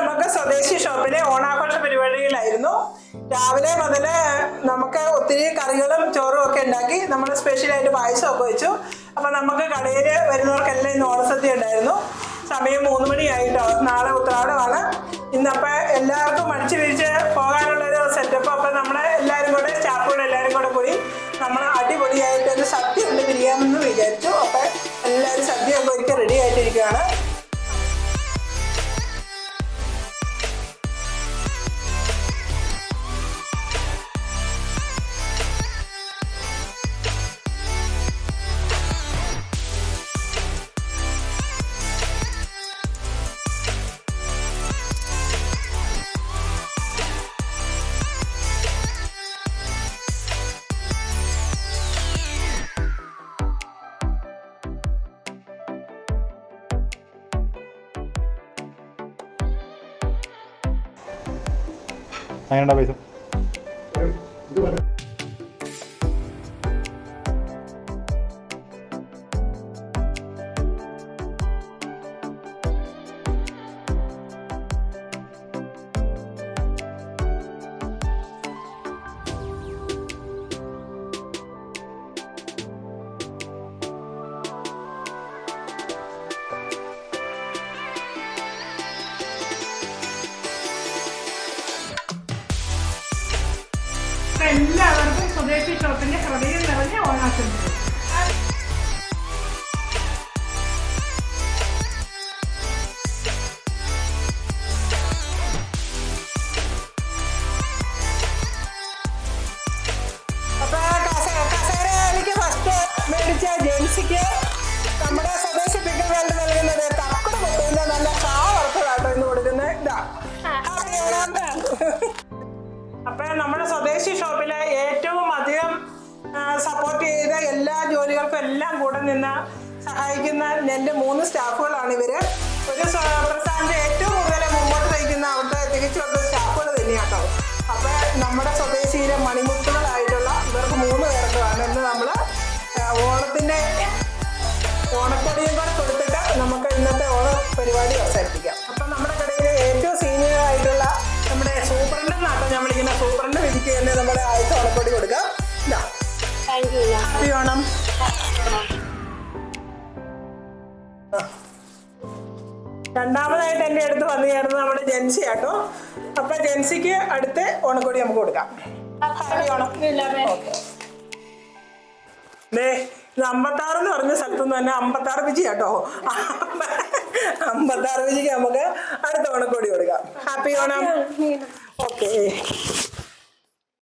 നമുക്ക് സ്വദേശി ഷോപ്പിലെ ഓണാഘോഷ പരിപാടികളായിരുന്നു രാവിലെ മുതൽ നമുക്ക് ഒത്തിരി കറികളും ചോറും ഒക്കെ ഉണ്ടാക്കി നമ്മൾ സ്പെഷ്യലായിട്ട് പായസം ഒക്കെ വെച്ചു. അപ്പം നമുക്ക് കടയിൽ വരുന്നവർക്കെല്ലാം ഇന്ന് ഓണസദ്യ ഉണ്ടായിരുന്നു. സമയം മൂന്ന് മണിയായിട്ടോ? നാളെ ഉത്രാടമാണ്. ഇന്നപ്പോൾ എല്ലാവർക്കും മടിച്ചു പിരിച്ച് അങ്ങനെയുണ്ടോ പൈസ. എല്ലാവർക്കും സ്വദേശി ഷോപ്പിന്റെ ഹൃദയം നിറഞ്ഞ ഓണാശംസകൾ ഷോപ്പിലെ ഏറ്റവും അധികം സപ്പോർട്ട് ചെയ്ത എല്ലാ ജോലികൾക്കും എല്ലാം കൂടെ നിന്ന് സഹായിക്കുന്ന എന്റെ മൂന്ന് സ്റ്റാഫുകളാണ് ഇവർ. ഒരു പ്രസ്ഥാനത്തെ ഏറ്റവും കൂടുതൽ മുമ്പോട്ട് നയിക്കുന്ന അവിടുത്തെ തികച്ചുള്ള സ്റ്റാഫുകൾ തന്നെയാട്ടോ. അപ്പൊ നമ്മുടെ സ്വദേശിയിലെ മണിമുത്തുകളായിട്ടുള്ള ഇവർക്ക് മൂന്ന് പേർക്കുമാണ് ഇന്ന് നമ്മൾ ഓണത്തിന്റെ ഓണക്കൊടിയും കൂടെ ആദ്യത്തെ ഓണക്കൊടി കൊടുക്കാം ഹാപ്പി ഓണം രണ്ടാമതായിട്ട് എന്റെ അടുത്ത് വന്നു ചേർന്നത് നമ്മുടെ ജെൻസി ആട്ടോ. അപ്പൊ ജെൻസിക്ക് അടുത്ത ഓണക്കൊടി നമുക്ക് കൊടുക്കാം. Happy Onam okay. ദേ ഇത് അമ്പത്താറ് എന്ന് പറഞ്ഞ സ്ഥലത്തു നിന്ന് തന്നെ അമ്പത്താറ് വിജി കേട്ടോ അമ്പത്താറ് വിജിക്ക് നമുക്ക് അടുത്ത ഓണക്കോടി കൊടുക്കാം. ഹാപ്പി ഓണം. ഓക്കെ.